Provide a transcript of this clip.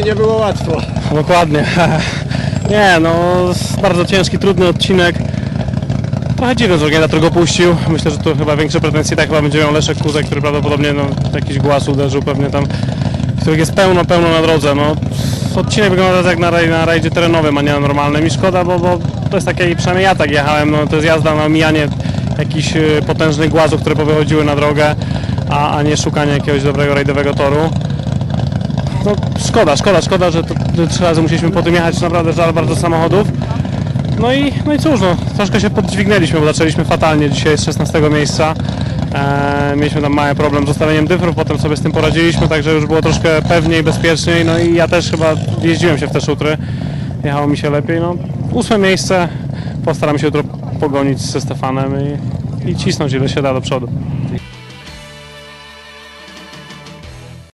Czy nie było łatwo? Dokładnie. Nie, no bardzo ciężki, trudny odcinek. Trochę dziwne, że Generator go puścił. Myślę, że tu chyba większe pretensje tak chyba będzie miał Leszek Kuzek, który prawdopodobnie no, jakiś głaz uderzył pewnie tam, których jest pełno, pełno na drodze. No, odcinek wygląda jak na, raj, na rajdzie terenowym, a nie na normalnym i szkoda, bo, bo to jest takie, przynajmniej ja tak jechałem, no, to jest jazda na omijanie jakichś y, potężnych głazów, które powychodziły na drogę, a, a nie szukanie jakiegoś dobrego rajdowego toru. No szkoda, szkoda, szkoda, że to, trzy razy musieliśmy po tym jechać, naprawdę żal bardzo samochodów. No i, no i cóż, no, troszkę się podźwignęliśmy, bo zaczęliśmy fatalnie dzisiaj z 16 miejsca. Eee, mieliśmy tam mały problem z ustawieniem dyfrów, potem sobie z tym poradziliśmy, także już było troszkę pewniej, bezpieczniej. No i ja też chyba jeździłem się w te szutry, jechało mi się lepiej. No, ósme miejsce, postaram się jutro pogonić ze Stefanem i, i cisnąć ile się da do przodu.